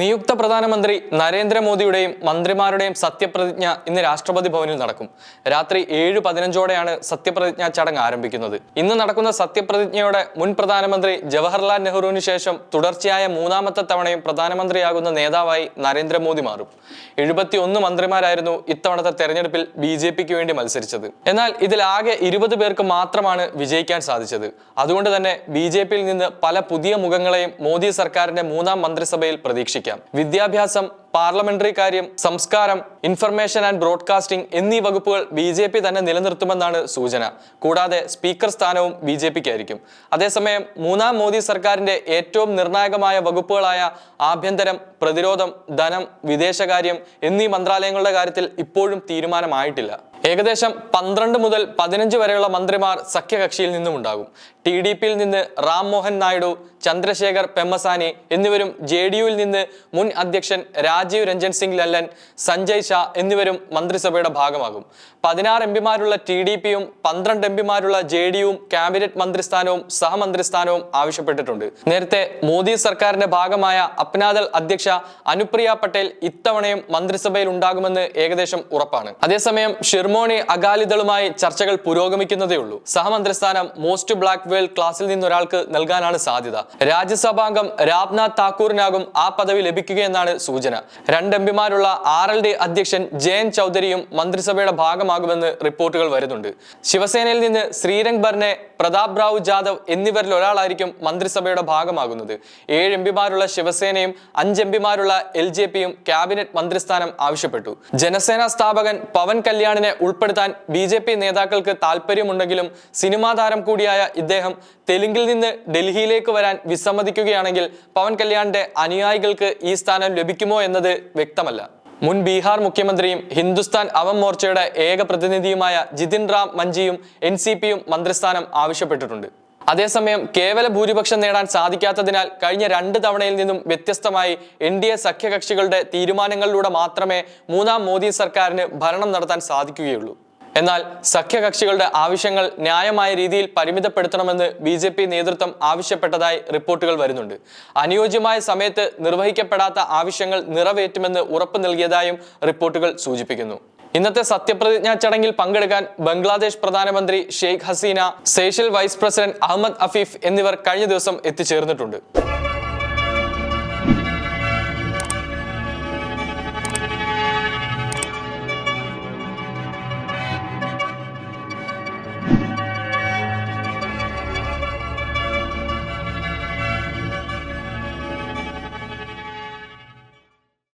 നിയുക്ത പ്രധാനമന്ത്രി നരേന്ദ്രമോദിയുടെയും മന്ത്രിമാരുടെയും സത്യപ്രതിജ്ഞ ഇന്ന് രാഷ്ട്രപതി ഭവനിൽ നടക്കും. രാത്രി ഏഴ് പതിനഞ്ചോടെയാണ് സത്യപ്രതിജ്ഞാ ചടങ്ങ് ആരംഭിക്കുന്നത്. ഇന്ന് നടക്കുന്ന സത്യപ്രതിജ്ഞയോടെ മുൻ പ്രധാനമന്ത്രി ജവഹർലാൽ നെഹ്റുവിന് ശേഷം തുടർച്ചയായ മൂന്നാമത്തെ തവണയും പ്രധാനമന്ത്രിയാകുന്ന നേതാവായി നരേന്ദ്രമോദി മാറും. എഴുപത്തി ഒന്ന് മന്ത്രിമാരായിരുന്നു ഇത്തവണത്തെ തെരഞ്ഞെടുപ്പിൽ ബി ജെ പിക്ക് വേണ്ടി മത്സരിച്ചത്. എന്നാൽ ഇതിൽ ആകെ ഇരുപത് പേർക്ക് മാത്രമാണ് വിജയിക്കാൻ സാധിച്ചത്. അതുകൊണ്ട് തന്നെ ബി ജെ പിയിൽ നിന്ന് പല പുതിയ മുഖങ്ങളെയും മോദി സർക്കാരിന്റെ മൂന്നാം മന്ത്രിസഭയിൽ പ്രതീക്ഷിക്കാം. വിദ്യാഭ്യാസം പാർലമെന്ററി കാര്യം സംസ്കാരം ഇൻഫർമേഷൻ ആൻഡ് ബ്രോഡ്കാസ്റ്റിംഗ് എന്നീ വകുപ്പുകൾ ബി ജെ പി തന്നെ നിലനിർത്തുമെന്നാണ് സൂചന. കൂടാതെ സ്പീക്കർ സ്ഥാനവും ബി ജെ പിക്ക് ആയിരിക്കും അതേസമയം മൂന്നാം മോദി സർക്കാരിന്റെ ഏറ്റവും നിർണായകമായ വകുപ്പുകളായ ആഭ്യന്തരം പ്രതിരോധം ധനം വിദേശകാര്യം എന്നീ മന്ത്രാലയങ്ങളുടെ കാര്യത്തിൽ ഇപ്പോഴും തീരുമാനമായിട്ടില്ല. ഏകദേശം പന്ത്രണ്ട് മുതൽ പതിനഞ്ച് വരെയുള്ള മന്ത്രിമാർ സഖ്യകക്ഷിയിൽ നിന്നുമുണ്ടാകും. ടി ഡി പിയിൽ നിന്ന് റാം മോഹൻ നായിഡു ചന്ദ്രശേഖർ പെമ്മസാനി എന്നിവരും ജെ ഡി യുവിൽ നിന്ന് മുൻ അധ്യക്ഷൻ രാജീവ് രഞ്ജൻ സിംഗ് ലല്ലൻ സഞ്ജയ് ഷാ എന്നിവരും മന്ത്രിസഭയുടെ ഭാഗമാകും. പതിനാറ് എം പിമാരുള്ള ടി ഡി പിയും പന്ത്രണ്ട് എം പിമാരുള്ള ജെ ഡി യുവും ക്യാബിനറ്റ് മന്ത്രിസ്ഥാനവും സഹമന്ത്രിസ്ഥാനവും ആവശ്യപ്പെട്ടിട്ടുണ്ട്. നേരത്തെ മോദി സർക്കാരിന്റെ ഭാഗമായ അപ്നാദൽ അധ്യക്ഷ അനുപ്രിയ പട്ടേൽ ഇത്തവണയും മന്ത്രിസഭയിൽ ഉണ്ടാകുമെന്ന് ഏകദേശം ഉറപ്പാണ്. അതേസമയം ഷിർമോണി അകാലിദളുമായി ചർച്ചകൾ പുരോഗമിക്കുന്നതേ ഉള്ളൂ. സഹമന്ത്രിസ്ഥാനം മോസ്റ്റ് ബ്ലാക്ക് വേൾഡ് ക്ലാസിൽ നിന്നൊരാൾക്ക് നൽകാനാണ് സാധ്യത. രാജ്യസഭാംഗം രാംനാഥ് താക്കൂറിനാകും ആ പദവി ലഭിക്കുകയെന്നാണ് സൂചന. രണ്ട് എംപിമാരുള്ള ആർ എൽ ഡി അധ്യക്ഷൻ ജയൻ ചൗധരിയും മന്ത്രിസഭയുടെ ഭാഗമാകുമെന്ന് റിപ്പോർട്ടുകൾ വരുന്നുണ്ട്. ശിവസേനയിൽ നിന്ന് ശ്രീരംഗ് ബർനെ പ്രതാപ് റാവു ജാദവ് എന്നിവരിൽ ഒരാളായിരിക്കും മന്ത്രിസഭയുടെ ഭാഗമാകുന്നത്. ഏഴ് എംപിമാരുള്ള ശിവസേനയും അഞ്ച് എംപിമാരുള്ള എൽ ജെ പിയും ക്യാബിനറ്റ് മന്ത്രിസ്ഥാനം ആവശ്യപ്പെട്ടു. ജനസേന സ്ഥാപകൻ പവൻ കല്യാണിനെ ഉൾപ്പെടുത്താൻ ബി ജെ പി നേതാക്കൾക്ക് താല്പര്യമുണ്ടെങ്കിലും സിനിമാ താരം കൂടിയായ ഇദ്ദേഹം തെലുങ്കിൽ നിന്ന് ഡൽഹിയിലേക്ക് വരാൻ വിസമ്മതിക്കുകയാണെങ്കിൽ പവൻ കല്യാണിന്റെ അനുയായികൾക്ക് ഈ സ്ഥാനം ലഭിക്കുമോ എന്നത് വ്യക്തമല്ല. മുൻ ബീഹാർ മുഖ്യമന്ത്രിയും ഹിന്ദുസ്ഥാൻ അവം മോർച്ചയുടെ ഏക പ്രതിനിധിയുമായ ജിതിൻ റാം മഞ്ചിയും എൻ സി പിയും മന്ത്രിസ്ഥാനം ആവശ്യപ്പെട്ടിട്ടുണ്ട്. അതേസമയം കേവല ഭൂരിപക്ഷം നേടാൻ സാധിക്കാത്തതിനാൽ കഴിഞ്ഞ രണ്ട് തവണയിൽ നിന്നും വ്യത്യസ്തമായി എൻ ഡി എ സഖ്യകക്ഷികളുടെ തീരുമാനങ്ങളിലൂടെ മാത്രമേ മൂന്നാം മോദി സർക്കാരിന് ഭരണം നടത്താൻ സാധിക്കുകയുള്ളൂ. എന്നാൽ സഖ്യകക്ഷികളുടെ ആവശ്യങ്ങൾ ന്യായമായ രീതിയിൽ പരിമിതപ്പെടുത്തണമെന്ന് ബി ജെ പി നേതൃത്വം ആവശ്യപ്പെട്ടതായി റിപ്പോർട്ടുകൾ വരുന്നുണ്ട്. അനുയോജ്യമായ സമയത്ത് നിർവഹിക്കപ്പെടാത്ത ആവശ്യങ്ങൾ നിറവേറ്റുമെന്ന് ഉറപ്പു നൽകിയതായും റിപ്പോർട്ടുകൾ സൂചിപ്പിക്കുന്നു. ഇന്നത്തെ സത്യപ്രതിജ്ഞാ ചടങ്ങിൽ പങ്കെടുക്കാൻ ബംഗ്ലാദേശ് പ്രധാനമന്ത്രി Sheikh Hasina Seychelles vice president Ahmed Afif എന്നിവർ കഴിഞ്ഞ ദിവസം എത്തിച്ചേർന്നിട്ടുണ്ട്.